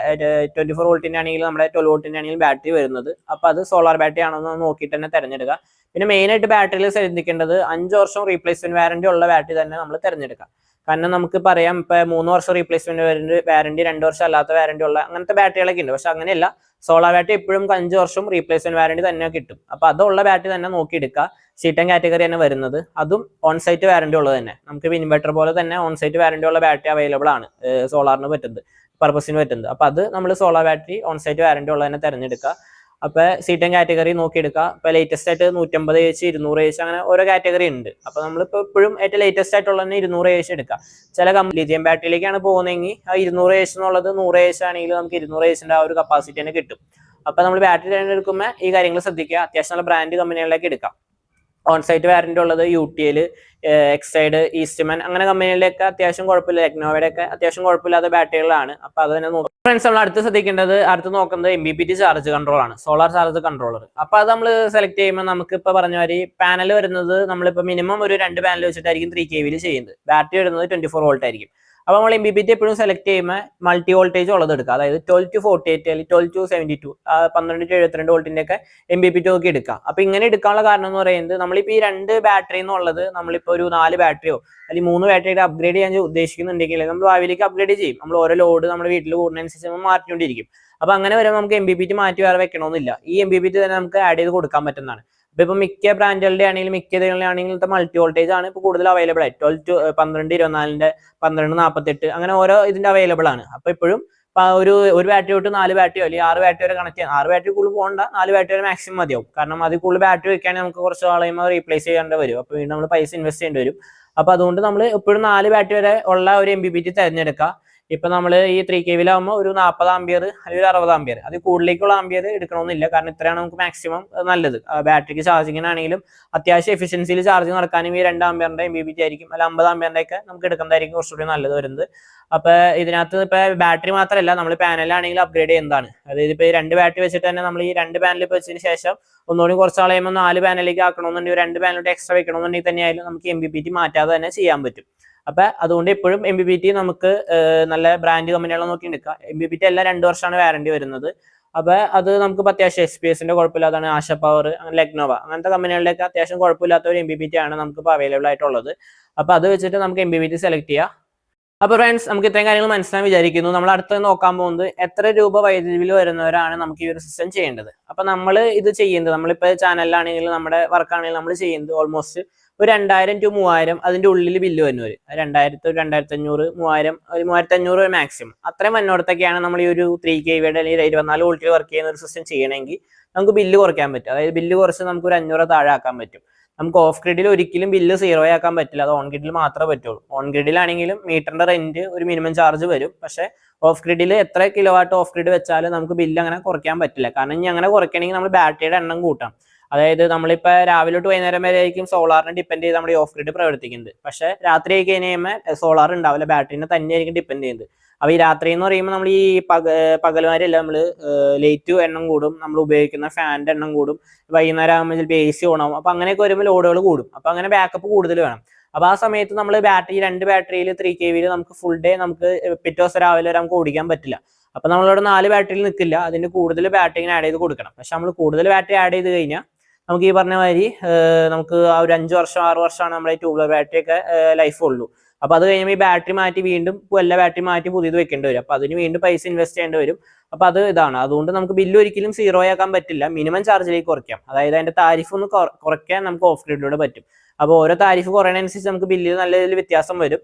ട്വന്റി ഫോർ വോൾട്ടിന്റെ ആണെങ്കിലും നമ്മുടെ ട്വൽവ് വോൾട്ടിന്റെ ആണെങ്കിലും ബാറ്ററി വരുന്നത്. അപ്പൊ അത് സോളാർ ബാറ്ററി ആണെന്ന് നോക്കിയിട്ട് തന്നെ തിരഞ്ഞെടുക്കുക. പിന്നെ മെയിൻ ആയിട്ട് ബാറ്ററിയിൽ ശ്രദ്ധിക്കേണ്ടത് അഞ്ച് വർഷം റീപ്ലേസ്മെന്റ് വാറന്റി ഉള്ള ബാറ്ററി തന്നെ നമ്മൾ തിരഞ്ഞെടുക്കാം കാരണം നമുക്ക് പറയാം ഇപ്പൊ മൂന്ന് വർഷം റീപ്ലേസ്മെന്റ് വാറന്റി വാറന്റി രണ്ട് വർഷം അല്ലാത്ത വാറന്റി ഉള്ള അങ്ങനത്തെ ബാറ്ററികളൊക്കെ ഉണ്ട്. പക്ഷെ അങ്ങനെയല്ല സോളാർ ബാറ്ററി എപ്പോഴും അഞ്ച് വർഷം റീപ്ലേസ്മെന്റ് വാറന്റി തന്നെ കിട്ടും. അപ്പൊ അതുള്ള ബാറ്ററി തന്നെ നോക്കി നോക്കിയെടുക്കുക സീറ്റൻ കാറ്റഗറി തന്നെ വരുന്നത്. അതും ഓൺ സൈറ്റ് വാറന്റി ഉള്ളത് തന്നെ. നമുക്ക് ഇൻവെർട്ടർ പോലെ തന്നെ ഓൺ സൈറ്റ് ഉള്ള ബാറ്ററി അവൈലബിൾ ആണ് സോളാറിന് പറ്റുന്നത് പർപ്പസിന് പറ്റുന്നത്. അപ്പൊ അത് നമ്മൾ solar battery on site warranty ഉള്ളത് തന്നെ തിരഞ്ഞെടുക്കുക. അപ്പൊ സീറ്റം കാറ്റഗറി നോക്കിയെടുക്കുക. ഇപ്പൊ ലേറ്റസ്റ്റ് ആയിട്ട് നൂറ്റമ്പത് ഏച്ച് ഇരുന്നൂറ് ഏച്ച് അങ്ങനെ ഓരോ കാറ്റഗറി ഉണ്ട്. അപ്പൊ നമ്മളിപ്പോ എപ്പോഴും ഏറ്റവും ലേറ്റസ്റ്റ് ആയിട്ടുള്ള തന്നെ ഇരുന്നൂറ് ഏച്ച് എടുക്കുക. ചില ലിഥിയം ബാറ്ററിയിലേക്കാണ് പോകുന്നതെങ്കിൽ ആ ഇരുന്നൂറ് ഏച്ച് എന്നുള്ളത് നൂറ് ഏച്ച് ആണെങ്കിൽ നമുക്ക് ഇരുന്നൂറ് ഏച്ചിന്റെ ആ ഒരു കപ്പാസിറ്റി തന്നെ കിട്ടും. അപ്പൊ നമ്മൾ ബാറ്ററി തിരഞ്ഞെടുക്കുമ്പോൾ ഈ കാര്യങ്ങൾ ശ്രദ്ധിക്കുക. അത്യാവശ്യം നല്ല ബ്രാൻഡ് കമ്പനികളിലേക്ക് എടുക്കാം. ഓൺ സൈറ്റ് വാറന്റി ഉള്ളത് U T L Exide Eastman അങ്ങനെ കമ്പനികളിലൊക്കെ അത്യാവശ്യം കുഴപ്പമില്ല. ടെക്നോയുടെ ഒക്കെ അത്യാവശ്യം കുഴപ്പമില്ലാത്ത ബാറ്ററികളാണ് അപ്പൊ അത് തന്നെ നോക്കും. ഫ്രണ്ട്സ് നമ്മൾ അടുത്ത് ശ്രദ്ധിക്കേണ്ടത് അടുത്ത് നോക്കുന്നത് M P P T charge control ആണ്. സോളാർ ചാർജ് കൺട്രോളർ അപ്പൊ അത് നമ്മൾ സെലക്ട് ചെയ്യുമ്പോൾ നമുക്ക് ഇപ്പൊ പറഞ്ഞ മാതിരി പാനൽ വരുന്നത് നമ്മളിപ്പോ മിനിമം ഒരു രണ്ട് പാനൽ വെച്ചിട്ടായിരിക്കും ത്രീ കെ വിയിൽ ചെയ്യുന്നത്. ബാറ്ററി വരുന്നത് ട്വന്റി ഫോർ വോൾട്ട് ആയിരിക്കും. അപ്പോൾ നമ്മൾ എം ബി പി ടി എപ്പോഴും സെലക്ട് ചെയ്യുമ്പോൾ മൾട്ടി വോൾട്ടേജ് ഉള്ളത് എടുക്കുക. അതായത് ട്വൽവ് ടു ഫോർട്ടി എയ്റ്റ് അല്ലെങ്കിൽ ട്വൽവ് ടു സെവന്റി ടു പന്ത്രണ്ട് ടു എഴുപത്തിരണ്ട് വോൾട്ടിന്റെ ഒക്കെ എം ബി പി ടി ഒക്കെ എടുക്കുക. അപ്പോൾ ഇങ്ങനെ എടുക്കാനുള്ള കാരണം എന്ന് പറയുന്നത് നമ്മളിപ്പോൾ ഈ രണ്ട് ബാറ്ററി എന്നുള്ളത് നമ്മളിപ്പോൾ ഒരു നാല് ബാറ്ററിയോ അല്ലെങ്കിൽ മൂന്ന് ബാറ്ററിയുടെ അപ്ഗ്രേഡ് ചെയ്യാൻ ഉദ്ദേശിക്കുന്നുണ്ടെങ്കിൽ നമ്മൾ ഭാവിയിലേക്ക് അപ്ഗ്രേഡ് ചെയ്യും. നമ്മൾ ഓരോ ലോഡ് നമ്മുടെ വീട്ടിൽ കൂടുന്നതനുസരിച്ച് നമ്മൾ മാറ്റിക്കൊണ്ടിരിക്കും. അപ്പോൾ അങ്ങനെ വരുമ്പോൾ നമുക്ക് എം ബി പി ടി മാറ്റി വേറെ വെക്കണമെന്നില്ല. ഈ എം ബി പി ടി തന്നെ നമുക്ക് ആഡ് ചെയ്ത് കൊടുക്കാൻ പറ്റുന്നതാണ്. ഇപ്പൊ മിക്ക ബ്രാൻഡുകളുടെ ആണെങ്കിലും മിക്ക ആണെങ്കിലും മൾട്ടി വോൾട്ടേജ് ആണ് ഇപ്പൊ കൂടുതൽ അവൈലബിൾ ആയി. ട്വൽവ് ടു പന്ത്രണ്ട് ഇരുപത്തിനാലിന്റെ പന്ത്രണ്ട് നാൽപ്പത്തെട്ട് അങ്ങനെ ഓരോ ഇതിന്റെ അവൈലബിൾ ആണ്. അപ്പൊ ഇപ്പോഴും ഒരു ഒരു ബാറ്ററി തൊട്ട് നാല് ബാറ്ററിയോ അല്ലെങ്കിൽ ആറ് ബാറ്ററി വരെ കണക്ട് ചെയ്യാം. ആറ് ബാറ്ററി കൂടുതൽ പോകണ്ട നാല് ബാറ്ററി വരെ മാക്സിമം മതിയാവും. കാരണം അതിൽ കൂടുതൽ ബാറ്ററി വെക്കുകയാണെങ്കിൽ നമുക്ക് കുറച്ച് കളയുമ്പോൾ റീപ്ലേസ് ചെയ്യേണ്ടി വരും. അപ്പൊ വീണ്ടും നമ്മൾ പൈസ ഇൻവെസ്റ്റ് ചെയ്യേണ്ടി വരും. അപ്പൊ അതുകൊണ്ട് നമ്മൾ എപ്പോഴും നാല് ബാറ്ററി വരെ ഉള്ള ഒരു എം ബി ബി ടി തിരഞ്ഞെടുക്കുക. ഇപ്പൊ നമ്മൾ ഈ ത്രീ കെ വിലാകുമ്പോൾ ഒരു നാൽപ്പത് ആംബിയർ അല്ലെങ്കിൽ ഒരു അറുപത് ആംബിയർ അത് കൂടുതലേക്കുള്ള ആംബിയർ എടുക്കണമെന്നില്ല കാരണം ഇത്രയാണ് നമുക്ക് മാക്സിമം നല്ലത്. ബാറ്ററിക്ക് ചാർജിങ്ങിനാണെങ്കിലും അത്യാവശ്യം എഫിഷ്യൻസിയിൽ ചാർജ് നടക്കാനും ഈ രണ്ട് ആംബിയറിന്റെ എം ബി ബി ആയിരിക്കും. അല്ല അമ്പത് ആംബിയറിന്റെ ഒക്കെ നമുക്ക് എടുക്കുന്നതായിരിക്കും കുറച്ചുകൂടി നല്ലത് വരുന്നത്. അപ്പൊ ഇതിനകത്ത് ഇപ്പൊ ബാറ്ററി മാത്രമല്ല നമ്മൾ പാനലാണെങ്കിൽ അപ്ഗ്രേഡ് ചെയ്യുന്നതാണ്. അതായത് ഇപ്പൊ രണ്ട് ബാറ്ററി വെച്ചിട്ട് തന്നെ നമ്മൾ ഈ രണ്ട് പാനൽ വെച്ചതിന് ശേഷം ഒന്നുകൂടി കുറച്ച് കളയുമ്പോൾ നാല് പാനലിലേക്ക് ആക്കണമെന്നുണ്ടെങ്കിൽ രണ്ട് പാനലോട്ട് എക്സ്ട്രാ വെക്കണമെന്നുണ്ടെങ്കിൽ തന്നെയായാലും നമുക്ക് എം ബി പി ടി മാറ്റാതെ തന്നെ ചെയ്യാൻ പറ്റും. അപ്പൊ അതുകൊണ്ട് എപ്പോഴും എം ബി ബി ടി നമുക്ക് നല്ല ബ്രാൻഡ് കമ്പനികളെ നോക്കി എടുക്കാം എം ബി ബി ടി എല്ലാം രണ്ട് വർഷമാണ് വാറണ്ടി വരുന്നത്. അപ്പൊ അത് നമുക്ക് അത്യാവശ്യം എസ് പി എസിന്റെ കുഴപ്പമില്ലാതാണ് ആശ പവർ അങ്ങനെ ലെഗ്നോവ അങ്ങനത്തെ കമ്പനികളിലേക്ക് അത്യാവശ്യം കുഴപ്പമില്ലാത്ത ഒരു എം ബി ബി ടി ആണ് നമുക്ക് ഇപ്പോൾ അവൈലബിൾ ആയിട്ടുള്ളത്. അപ്പൊ അത് വെച്ചിട്ട് നമുക്ക് M P P T select ചെയ്യാം. അപ്പൊ ഫ്രണ്ട്സ് നമുക്ക് ഇത്രയും കാര്യങ്ങൾ മനസ്സിലാൻ വിചാരിക്കുന്നു. നമ്മൾ അടുത്ത് നോക്കാൻ പോകുന്നത് എത്ര രൂപ വൈദ്യുതി ബില്ല് വരുന്നവരാണ് നമുക്ക് ഈ ഒരു സിസ്റ്റം ചെയ്യേണ്ടത്. അപ്പൊ നമ്മൾ ഇത് ചെയ്യുന്നത് നമ്മളിപ്പോ ചാനലിലാണെങ്കിലും നമ്മുടെ വർക്കാണെങ്കിലും നമ്മൾ ചെയ്യുന്നത് ഓൾമോസ്റ്റ് ഒരു രണ്ടായിരം ടു മൂവായിരം അതിന്റെ ഉള്ളിൽ ബില്ല് വരുന്നവർ രണ്ടായിരത്തി രണ്ടായിരത്തി അഞ്ഞൂറ് മൂവായിരം ഒരു മൂവായിരത്തി അഞ്ഞൂറ് മാക്സിമം അത്രയും വന്നോടത്തൊക്കെയാണ് നമ്മൾ ഈ ഒരു ത്രീ കെ വിയുടെ അല്ലെങ്കിൽ ഇരുപത്തിനാല് വോൾട്ടിൽ വർക്ക് ചെയ്യുന്ന ഒരു സിസ്റ്റം ചെയ്യണമെങ്കിൽ നമുക്ക് ബില്ല് കുറയ്ക്കാൻ പറ്റും. അതായത് ബില്ല് കുറച്ച് നമുക്ക് ഒരു അഞ്ഞൂറ് താഴെ ആക്കാൻ പറ്റും. നമുക്ക് ഓഫ് ഗ്രിഡിൽ ഒരിക്കലും ബില്ല് സീറോ ആക്കാൻ പറ്റില്ല. അത് ഓൺ ഗ്രിഡിൽ മാത്രമേ പറ്റുള്ളൂ. ഓൺ ഗ്രിഡിലാണെങ്കിലും മീറ്ററിന്റെ റെന്റ് ഒരു മിനിമം ചാർജ് വരും. പക്ഷേ ഓഫ് ഗ്രിഡിൽ എത്ര കിലോ വാട്ട് ഓഫ് ഗ്രിഡ് വെച്ചാലും നമുക്ക് ബില്ല് അങ്ങനെ കുറയ്ക്കാൻ പറ്റില്ല. കാരണം ഇനി അങ്ങനെ കുറയ്ക്കണമെങ്കിൽ നമ്മൾ ബാറ്ററിയുടെ എണ്ണം കൂട്ടാം അതായത് നമ്മളിപ്പോൾ രാവിലെ തൊട്ട് വൈകുന്നേരം വരെ ആയിരിക്കും സോളാറിനെ ഡിപ്പെൻഡ് ചെയ്ത് നമ്മുടെ ഓഫ് ഗ്രിഡ് പ്രവർത്തിക്കുന്നത്. പക്ഷേ രാത്രി ആയി കഴിഞ്ഞാൽ സോളാർ ഉണ്ടാവില്ല ബാറ്ററിനെ തന്നെയായിരിക്കും ഡിപ്പെൻഡ് ചെയ്യുന്നത്. അപ്പോൾ ഈ രാത്രി എന്ന് പറയുമ്പോൾ നമ്മൾ ഈ പക പകലുമാരെല്ലാം നമ്മൾ ലൈറ്റ് എണ്ണം കൂടും നമ്മൾ ഉപയോഗിക്കുന്ന ഫാനിന്റെ എണ്ണം കൂടും വൈകുന്നേരം ആകുമ്പോൾ ചിലപ്പോൾ എ സി ഓണാവും അപ്പോൾ അങ്ങനെയൊക്കെ വരുമ്പോൾ ലോഡുകൾ കൂടും. അപ്പോൾ അങ്ങനെ ബാക്കപ്പ് കൂടുതൽ വേണം. അപ്പോൾ ആ സമയത്ത് നമ്മൾ ബാറ്ററി രണ്ട് ബാറ്ററിയിൽ ത്രീ കെ വിയിൽ നമുക്ക് ഫുൾ ഡേ നമുക്ക് പിറ്റേ ദിവസം രാവിലെ വരെ നമുക്ക് ഓടിക്കാൻ പറ്റില്ല. അപ്പൊ നമ്മളിവിടെ നാല് ബാറ്ററിയിൽ നിൽക്കില്ല അതിന് കൂടുതൽ ബാറ്ററി ആഡ് ചെയ്ത് കൊടുക്കണം. പക്ഷെ നമ്മൾ കൂടുതൽ ബാറ്ററി ആഡ് ചെയ്ത് കഴിഞ്ഞാൽ നമുക്ക് ഈ പറഞ്ഞ മാതിരി നമുക്ക് ആ ഒരു അഞ്ച് വർഷം ആറ് വർഷമാണ് നമ്മുടെ ഈ ട്യൂബ്ലർ ബാറ്ററി ഒക്കെ ലൈഫ് ഉള്ളൂ. അപ്പൊ അത് കഴിയുമ്പോൾ ഈ ബാറ്ററി മാറ്റി വീണ്ടും എല്ലാ ബാറ്ററി മാറ്റി പുതിയത് വെക്കേണ്ടി വരും. അപ്പൊ അതിന് വീണ്ടും പൈസ ഇൻവെസ്റ്റ് ചെയ്യേണ്ടി വരും. അപ്പൊ അത് ഇതാണ്. അതുകൊണ്ട് നമുക്ക് ബില്ല് ഒരിക്കലും സീറോ ആക്കാൻ പറ്റില്ല. മിനിമം ചാർജിലേക്ക് കുറയ്ക്കാം. അതായത് അതിന്റെ താരിഫ് ഒന്ന് കുറയ്ക്കാൻ നമുക്ക് ഓഫ് ഗ്രിഡിലൂടെ പറ്റും. അപ്പോൾ ഓരോ താരിഫ് കുറയണനുസരിച്ച് നമുക്ക് ബില്ലിൽ നല്ല രീതിയിൽ വ്യത്യാസം വരും.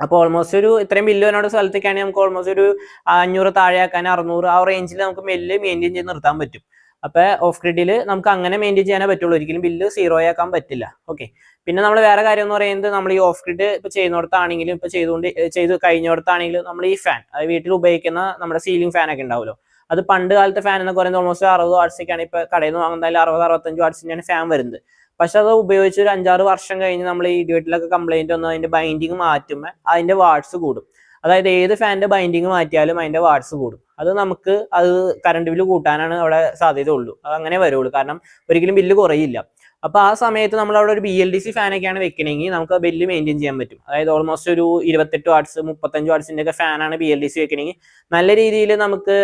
അപ്പോൾ ഓൾമോസ്റ്റ് ഒരു ഇത്രയും ബില്ല് വരുന്ന സ്ഥലത്തേക്കാണെങ്കിൽ നമുക്ക് ഓൾമോസ്റ്റ് ഒരു അഞ്ഞൂറ് താഴെയാക്കാൻ അറുന്നൂറ് ആ റേഞ്ചിൽ നമുക്ക് മെല്ല് മെയിന്റെയിൻ ചെയ്ത് നിർത്താൻ പറ്റും. അപ്പൊ ഓഫ് ഗ്രിഡിൽ നമുക്ക് അങ്ങനെ മെയിന്റെയിൻ ചെയ്യാനേ പറ്റുള്ളൂ. ഒരിക്കലും ബില്ല് സീറോ ആക്കാൻ പറ്റില്ല. ഓക്കെ പിന്നെ നമ്മൾ വേറെ കാര്യം എന്ന് പറയുന്നത് നമ്മൾ ഈ ഓഫ് ഗ്രിഡ് ഇപ്പൊ ചെയ്യുന്നിടത്താണെങ്കിലും ഇപ്പൊ ചെയ്തുകൊണ്ട് ചെയ്ത് കഴിഞ്ഞിടത്താണെങ്കിലും നമ്മൾ ഈ ഫാൻ വീട്ടിൽ ഉപയോഗിക്കുന്ന നമ്മുടെ സീലിംഗ് ഫാൻ ഒക്കെ ഉണ്ടാവുമല്ലോ. അത് പണ്ട് കാലത്തെ ഫാൻ എന്നൊക്കെ പറയുന്നത് ഓൾമോസ്റ്റ് അറുപത് വാട്ട്സൊക്കെയാണ് ഇപ്പൊ കടയിൽ നിന്ന് വാങ്ങുന്നതിൽ അറുപത് അറുപത്തഞ്ച് വാട്ട്സിന്റെയാണ് ഫാൻ വരുന്നത്. പക്ഷെ അത് ഉപയോഗിച്ച് ഒരു അഞ്ചാറ് വർഷം കഴിഞ്ഞ് നമ്മൾ ഈ വീട്ടിലൊക്കെ കംപ്ലൈന്റ് വന്ന് അതിന്റെ ബൈൻഡിങ് മാറ്റുമ്പോൾ അതിന്റെ വാട്സ് കൂടും. അതായത് ഏത് ഫാനിന്റെ ബൈൻഡിങ് മാറ്റിയാലും അതിന്റെ വാട്സ് കൂടും. അത് നമുക്ക് അത് കറണ്ട് ബില്ല് കൂട്ടാനാണ് അവിടെ സാധ്യത ഉള്ളൂ അത് അങ്ങനെ വരുള്ളൂ. കാരണം ഒരിക്കലും ബില്ല് കുറയില്ല. അപ്പൊ ആ സമയത്ത് നമ്മൾ അവിടെ ഒരു ബി എൽ ഡി സി ഫാനൊക്കെയാണ് വെക്കണമെങ്കിൽ നമുക്ക് ബില്ല് മെയിന്റെയിൻ ചെയ്യാൻ പറ്റും. അതായത് ഓൾമോസ്റ്റ് ഒരു ഇരുപത്തെട്ട് വാട്സ് മുപ്പത്തഞ്ച് വാട്സിന്റെ ഒക്കെ ഫാനാണ് ബി എൽ ഡി സി വെക്കണമെങ്കിൽ നല്ല രീതിയിൽ നമുക്ക്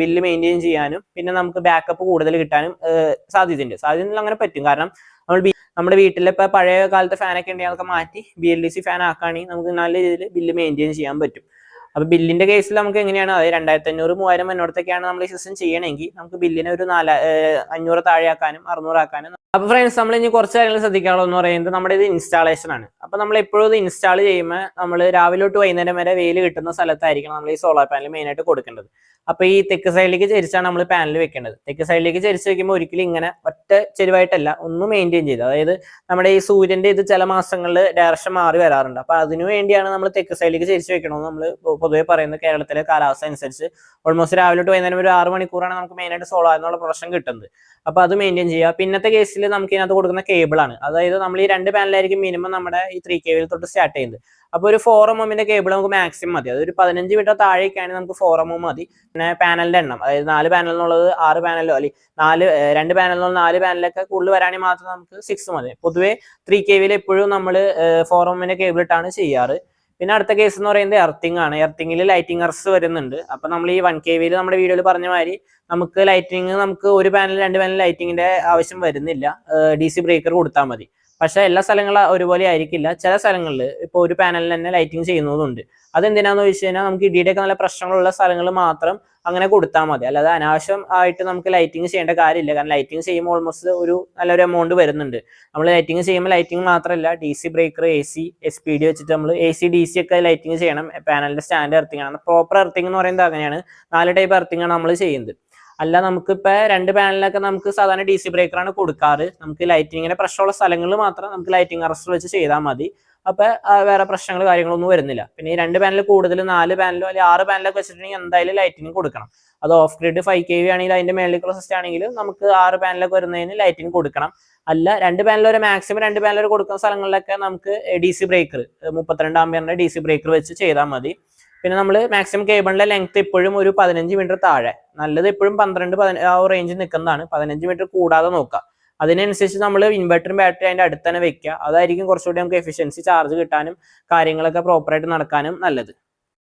ബില്ല് മെയിന്റെയിൻ ചെയ്യാനും പിന്നെ നമുക്ക് ബാക്കപ്പ് കൂടുതൽ കിട്ടാനും സാധ്യതയുണ്ട്. സാധ്യത അങ്ങനെ പറ്റും. കാരണം നമ്മൾ നമ്മുടെ വീട്ടിൽ ഇപ്പൊ പഴയ കാലത്തെ ഫാനൊക്കെ ഉണ്ടെങ്കിൽ അതൊക്കെ മാറ്റി B L D C fan ആക്കുകയാണെങ്കിൽ നമുക്ക് നല്ല രീതിയിൽ ബില്ല് മെയിന്റെയിൻ ചെയ്യാൻ പറ്റും. അപ്പൊ ബില്ലിന്റെ കേസിൽ നമുക്ക് എങ്ങനെയാണ്? അതായത് രണ്ടായിരത്തി അഞ്ഞൂറ് മൂവായിരം മുന്നോട്ടൊക്കെയാണ് നമ്മൾ ഈ സിസ്റ്റം ചെയ്യണമെങ്കിൽ നമുക്ക് ബില്ലിനെ ഒരു നാല അഞ്ഞൂറ് താഴെയാക്കാനും അറുന്നൂറാക്കാനും അപ്പൊ ഫ്രണ്ട്സ് നമ്മൾ ഇനി കുറച്ച് കാര്യങ്ങൾ ശ്രദ്ധിക്കാനുള്ളത് എന്ന് പറയുന്നത് നമ്മുടെ ഇത് ഇൻസ്റ്റാളേഷൻ ആണ്. അപ്പോൾ നമ്മൾ എപ്പോഴും ഇത് ഇൻസ്റ്റാൾ ചെയ്യുമ്പോൾ നമ്മൾ രാവിലെ തൊട്ട് വൈകുന്നേരം വരെ വെയിൽ കിട്ടുന്ന സ്ഥലത്തായിരിക്കണം നമ്മൾ ഈ സോളാർ പാനൽ മെയിൻ ആയിട്ട് കൊടുക്കേണ്ടത്. അപ്പോൾ ഈ തെക്ക് സൈഡിലേക്ക് ചരിച്ചാണ് നമ്മൾ പാനൽ വെക്കേണ്ടത്. തെക്ക് സൈഡിലേക്ക് ചരിച്ച് വെക്കുമ്പോൾ ഒരിക്കലും ഇങ്ങനെ ഒറ്റ ചെരുവായിട്ടല്ല ഒന്ന് മെയിന്റെയിൻ ചെയ്ത്. അതായത് നമ്മുടെ ഈ സൂര്യന്റെ ഇത് ചില മാസങ്ങളിൽ ഡയറക്ഷൻ മാറി വരാറുണ്ട്. അപ്പോൾ അതിനു വേണ്ടിയാണ് നമ്മൾ തെക്ക് സൈഡിലേക്ക് ചരിച്ച് വെക്കണമെന്ന് നമ്മൾ പൊതുവെ പറയുന്നത് കേരളത്തിലെ കാലാവസ്ഥ അനുസരിച്ച്. ഓൾമോസ്റ്റ് രാവിലെ തൊട്ട് വൈകുന്നേരം ഒരു ആറ് മണിക്കൂറാണ് നമുക്ക് മെയിൻ ആയിട്ട് സോളാർ എന്നുള്ള പ്രൊഡക്ഷൻ കിട്ടുന്നത്. അപ്പോൾ അത് മെയിന്റെയിൻ ചെയ്യുക. പിന്നത്തെ കേസിൽ നമുക്ക് ഇതിനകത്ത് കൊടുക്കുന്ന കേബിളാണ് അതായത് നമ്മൾ ഈ രണ്ട് പാനലായിരിക്കും മിനിമം നമ്മുടെ ഈ ത്രീ കേബിൾ തൊട്ട് സ്റ്റാർട്ട് ചെയ്യുന്നത്. അപ്പോൾ ഒരു ഫോർ എം എമ്മിന്റെ കേബിൾ നമുക്ക് മാക്സിമം മതി. അതൊരു പതിനഞ്ച് മീറ്റർ താഴേക്കാണെങ്കിൽ നമുക്ക് ഫോർ എം മതി. പിന്നെ പാനലിന്റെ എണ്ണം. അതായത് നാല് പാനൽ എന്നുള്ളത് ആറ് പാനലോ അല്ലെങ്കിൽ നാല് രണ്ട് എന്നുള്ള നാല് പാനലൊക്കെ കൂടുതൽ വരാണെങ്കിൽ മാത്രം നമുക്ക് സിക്സ് മതി. പൊതുവേ ത്രീ കെ എപ്പോഴും നമ്മൾ ഫോർ എമ്മിന്റെ കേബിൾ ഇട്ടാണ് ചെയ്യാറ്. പിന്നെ അടുത്ത കേസ് എന്ന് പറയുന്നത് എർത്തിങ് ആണ്. എർത്തിങ്ങിൽ ലൈറ്റിംഗ് എർസ് വരുന്നുണ്ട്. അപ്പൊ നമ്മൾ ഈ വൺ കെ വിയിൽ നമ്മുടെ വീഡിയോയിൽ പറഞ്ഞ മാതിരി നമുക്ക് ലൈറ്റിംഗ് നമുക്ക് ഒരു പാനൽ രണ്ട് പാനൽ ലൈറ്റിങ്ങിന്റെ ആവശ്യം വരുന്നില്ല. ഡി സി ബ്രേക്കർ കൊടുത്താൽ മതി. പക്ഷെ എല്ലാ സ്ഥലങ്ങളും ഒരുപോലെ ആയിരിക്കില്ല. ചില സ്ഥലങ്ങളിൽ ഇപ്പോൾ ഒരു പാനലിൽ തന്നെ ലൈറ്റിംഗ് ചെയ്യുന്നതുണ്ട്. അതെന്തിനാന്ന് വെച്ച് കഴിഞ്ഞാൽ നമുക്ക് ഇടിയുടെ ഒക്കെ നല്ല പ്രശ്നങ്ങളുള്ള സ്ഥലങ്ങൾ മാത്രം അങ്ങനെ കൊടുത്താൽ മതി. അല്ലാതെ അനാവശ്യം ആയിട്ട് നമുക്ക് ലൈറ്റിംഗ് ചെയ്യേണ്ട കാര്യമില്ല. കാരണം ലൈറ്റിംഗ് ചെയ്യുമ്പോൾ ഓൾമോസ്റ്റ് ഒരു നല്ലൊരു എമൗണ്ട് വരുന്നുണ്ട്. നമ്മൾ ലൈറ്റിംഗ് ചെയ്യുമ്പോൾ ലൈറ്റിംഗ് മാത്രമല്ല D C breaker A C S P D വെച്ചിട്ട് നമ്മൾ എ സി ഡി സി ഒക്കെ ലൈറ്റിംഗ് ചെയ്യണം. പാനലിന്റെ സ്റ്റാൻഡ് എർത്തിങ് ആണ്. പ്രോപ്പർ എർത്തിങ് എന്ന് പറയുന്നത് അങ്ങനെയാണ്. നാല് ടൈപ്പ് എർത്തിങ് ആണ് നമ്മൾ ചെയ്യുന്നത്. അല്ല നമുക്കിപ്പോൾ രണ്ട് പാനലൊക്കെ നമുക്ക് സാധാരണ ഡി സി ബ്രേക്കറാണ് കൊടുക്കാറ്. നമുക്ക് ലൈറ്റിങ്ങിന്റെ പ്രശ്നമുള്ള സ്ഥലങ്ങളിൽ മാത്രം നമുക്ക് ലൈറ്റിംഗ് അറസ്റ്റർ വെച്ച് ചെയ്താൽ മതി. അപ്പോൾ വേറെ പ്രശ്നങ്ങൾ കാര്യങ്ങളൊന്നും വരുന്നില്ല. പിന്നെ ഈ രണ്ട് പാനൽ കൂടുതൽ നാല് പാനലോ അല്ലെങ്കിൽ ആറ് പാനലൊക്കെ വെച്ചിട്ടുണ്ടെങ്കിൽ എന്തായാലും ലൈറ്റിംഗ് കൊടുക്കണം. അത് off grid five K V ആണെങ്കിൽ അതിന്റെ മേളിലേക്കുള്ള സിസ്റ്റം ആണെങ്കിൽ നമുക്ക് ആറ് പാനലൊക്കെ വരുന്നതിന് ലൈറ്റിംഗ് കൊടുക്കണം. അല്ല രണ്ട് പാനൽ വരെ മാക്സിമം രണ്ട് പാനൽ കൊടുക്കുന്ന സ്ഥലങ്ങളിലൊക്കെ നമുക്ക് ഡി സി ബ്രേക്കർ മുപ്പത്തിരണ്ട് ആംബിയറിന്റെ ഡി സി ബ്രേക്കർ വെച്ച് ചെയ്താൽ മതി. പിന്നെ നമ്മൾ മാക്സിമം കേബിളിന്റെ ലെങ്ത് എപ്പോഴും ഒരു പതിനഞ്ച് മീറ്റർ താഴെ. നല്ലത് എപ്പോഴും പന്ത്രണ്ട് ആ റേഞ്ച് നിൽക്കുന്നതാണ് പതിനഞ്ച് മീറ്റർ കൂടാതെ നോക്കുക. അതിനനുസരിച്ച് നമ്മൾ ഇൻവെർട്ടറും ബാറ്ററി അതിന്റെ അടുത്ത് തന്നെ വെക്കുക. അതായിരിക്കും കുറച്ചുകൂടി നമുക്ക് എഫിഷ്യൻസി ചാർജ് കിട്ടാനും കാര്യങ്ങളൊക്കെ പ്രോപ്പറായിട്ട് നടക്കാനും നല്ലത്.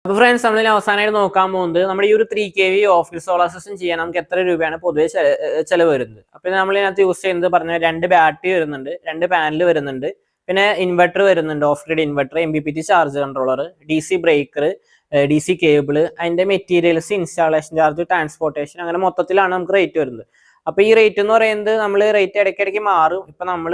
അപ്പോൾ ഫ്രണ്ട്സ് നമ്മൾ അവസാനമായിട്ട് നോക്കാൻ പോകുന്നത് നമ്മുടെ ഈ ഒരു three K V office solar system ചെയ്യാൻ നമുക്ക് എത്ര രൂപയാണ് പൊതുവെ ചിലവ് വരുന്നത്. അപ്പോൾ നമ്മൾ ഇതിനകത്ത് യൂസ് ചെയ്യുന്നത് പറഞ്ഞ രണ്ട് ബാറ്ററി വരുന്നുണ്ട് രണ്ട് പാനൽ വരുന്നുണ്ട്. പിന്നെ ഇൻവെർട്ടർ വരുന്നുണ്ട് off grid inverter M P P T charge controller D C breaker D C cable അതിന്റെ മെറ്റീരിയൽസ് ഇൻസ്റ്റാളേഷൻ ചാർജ് ട്രാൻസ്പോർട്ടേഷൻ അങ്ങനെ മൊത്തത്തിലാണ് നമുക്ക് റേറ്റ് വരുന്നത്. അപ്പോൾ ഈ റേറ്റ് എന്ന് പറയുന്നത് നമ്മൾ റേറ്റ് ഇടയ്ക്കിടയ്ക്ക് മാറും. ഇപ്പൊ നമ്മൾ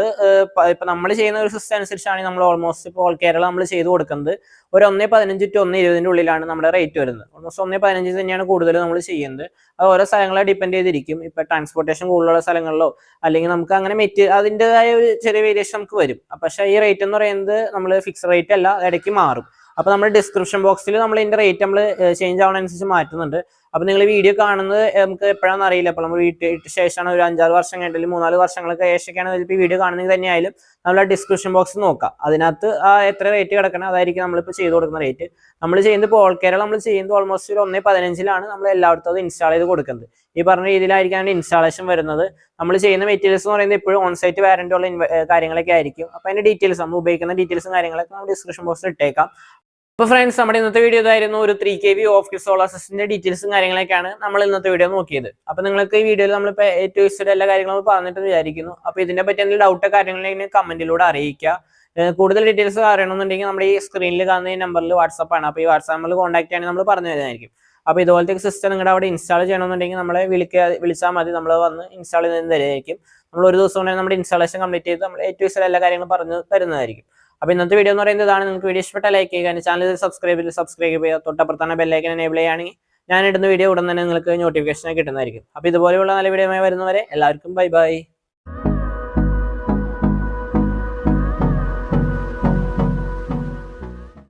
ഇപ്പൊ നമ്മൾ ചെയ്യുന്ന ഒരു സിസ്റ്റം അനുസരിച്ചാണ് നമ്മൾ ഓൾമോസ്റ്റ് ഇപ്പോൾ ഓൾ കേരള നമ്മൾ ചെയ്ത് കൊടുക്കുന്നത്. ഒരു ഒന്നേ പതിനഞ്ച് ടു ഒന്ന് ഇരുപതിന്റെ ഉള്ളിലാണ് നമ്മുടെ റേറ്റ് വരുന്നത്. ഓൾമോസ്റ്റ് ഒന്നേ പതിനഞ്ച് തന്നെയാണ് കൂടുതൽ നമ്മൾ ചെയ്യുന്നത്. അത് ഓരോ സ്ഥലങ്ങളെ ഡിപ്പെൻഡ് ചെയ്തിരിക്കും. ഇപ്പൊ ട്രാൻസ്പോർട്ടേഷൻ കൂടുതലുള്ള സ്ഥലങ്ങളിലോ അല്ലെങ്കിൽ നമുക്ക് അങ്ങനെ മെറ്റ് അതിന്റെതായ ഒരു ചെറിയ വേരിയേഷൻ നമുക്ക് വരും. പക്ഷേ ഈ റേറ്റ് എന്ന് പറയുന്നത് നമ്മൾ ഫിക്സ് റേറ്റ് അല്ല ഇടയ്ക്ക് മാറും. അപ്പൊ നമ്മൾ ഡിസ്ക്രിപ്ഷൻ ബോക്സിൽ നമ്മൾ ഇതിന്റെ റേറ്റ് നമ്മൾ ചേഞ്ച് ആവണ അനുസരിച്ച് മാറ്റുന്നുണ്ട്. അപ്പൊ നിങ്ങൾ വീഡിയോ കാണുന്നത് നമുക്ക് എപ്പോഴാണെന്ന് അറിയില്ല. അപ്പൊ നമ്മൾ വീട്ടിൽ ശേഷമാണ് ഒരു അഞ്ചാറ് വർഷം കഴിഞ്ഞാലും മൂന്നാൽ വർഷങ്ങളൊക്കെ ശേഷമൊക്കെയാണ് ചിലപ്പോൾ വീഡിയോ കാണുന്നത്. തന്നെയായാലും നമ്മൾ ആ ഡിസ്ക്രിപ്ഷൻ ബോക്സ് നോക്കാം. അതിനകത്ത് ആ എത്ര റേറ്റ് കിടക്കണം അതായിരിക്കും നമ്മളിപ്പോൾ ചെയ്ത് കൊടുക്കുന്ന റേറ്റ് നമ്മൾ ചെയ്യുന്നത് ഇപ്പോൾ ഓൾ കേരള നമ്മൾ ചെയ്യുന്നത് ഓൾമോസ്റ്റ് ഒരു ഒന്നേ പതിനഞ്ചിലാണ് നമ്മൾ എല്ലായിടത്തും അത് ഇൻസ്റ്റാൾ ചെയ്ത് കൊടുക്കുന്നത്. ഈ പറഞ്ഞ രീതിയിലായിരിക്കും ഇൻസ്റ്റാളേഷൻ വരുന്നത്. നമ്മൾ ചെയ്യുന്ന മെറ്റീരിയൽസ് എന്ന് പറയുന്നത് ഇപ്പോഴും ഓൺ സൈറ്റ് വാറന്റി ഉള്ള കാര്യങ്ങളൊക്കെ ആയിരിക്കും. അപ്പോൾ അതിന്റെ ഡീറ്റെയിൽസ് നമ്മൾ ഉപയോഗിക്കുന്ന ഡീറ്റെയിൽസും കാര്യങ്ങളൊക്കെ നമ്മൾ ഡിസ്ക്രിപ്ഷൻ ബോക്സിൽ ഇട്ടേക്കാം. അപ്പൊ ഫ്രണ്ട്സ് നമ്മുടെ ഇന്നത്തെ വീഡിയോ ഇതായിരുന്നു ഒരു three K V off solar സിസ്റ്റത്തിന്റെ ഡീറ്റെയിൽസും കാര്യങ്ങളൊക്കെയാണ് നമ്മൾ ഇന്നത്തെ വീഡിയോ നോക്കിയത്. അപ്പോൾ നിങ്ങൾക്ക് ഈ വീഡിയോയിൽ നമ്മളിപ്പോൾ ഏറ്റവും ഇഷ്ടം എല്ലാ കാര്യങ്ങളും പറഞ്ഞിട്ട് വിചാരിക്കുന്നു. അപ്പൊ ഇതിനെ പറ്റി എന്തെങ്കിലും ഡൗട്ടോ കാര്യങ്ങളെങ്കിലും കമന്റിലൂടെ അറിയിക്കുക. കൂടുതൽ ഡീറ്റെയിൽസ് അറിയണമെന്നുണ്ടെങ്കിൽ നമ്മുടെ ഈ സ്ക്രീനിൽ കാണുന്ന ഈ നമ്പറിൽ വാട്സപ്പാണ് ആണ്. അപ്പൊ ഈ വാട്സാപ്പ് നമ്പറിൽ കോൺടാക്ട് ചെയ്യാൻ നമ്മൾ പറഞ്ഞു തരുന്നതായിരിക്കും. അപ്പോൾ ഇതുപോലത്തെ സിസ്റ്റം നിങ്ങളുടെ അവിടെ ഇൻസ്റ്റാൾ ചെയ്യണമെന്നുണ്ടെങ്കിൽ നമ്മളെ വിളിക്കുക വിളിച്ചാൽ മതി. നമ്മൾ വന്ന് ഇൻസ്റ്റാൾ ചെയ്ത് തരുന്നതായിരിക്കും. നമ്മൾ ഒരു ദിവസം കൊണ്ട് നമ്മുടെ ഇൻസ്റ്റാളേഷൻ കംപ്ലീറ്റ് ചെയ്ത് നമ്മൾ ഏറ്റവും ഇഷ്ടം എല്ലാ കാര്യങ്ങളും പറഞ്ഞു തരുന്നതായിരിക്കും. അപ്പൊ ഇന്നത്തെ വീഡിയോ എന്ന് പറയുന്നത് ഇതാണ്. നിങ്ങൾക്ക് വീഡിയോ ഇഷ്ടപ്പെട്ട ലൈക്ക് ചെയ്യുക. ചാനൽ സബ്സ്ക്രൈബ് ചെയ്ത് സബ്സ്ക്രൈബ് ചെയ്യുക. തൊട്ടപ്പുറത്താണ് ബെല്ലൈക്കൻ എനേബിൾ ചെയ്യുകയാണെങ്കിൽ ഞാൻ ഇടുന്ന വീഡിയോ ഉടൻ തന്നെ നിങ്ങൾക്ക് നോട്ടിഫിക്കേഷൻ കിട്ടുന്നതായിരിക്കും. അപ്പോൾ ഇതുപോലെയുള്ള നല്ല വീഡിയോ വരുന്നവരെ എല്ലാവർക്കും ബൈ ബൈ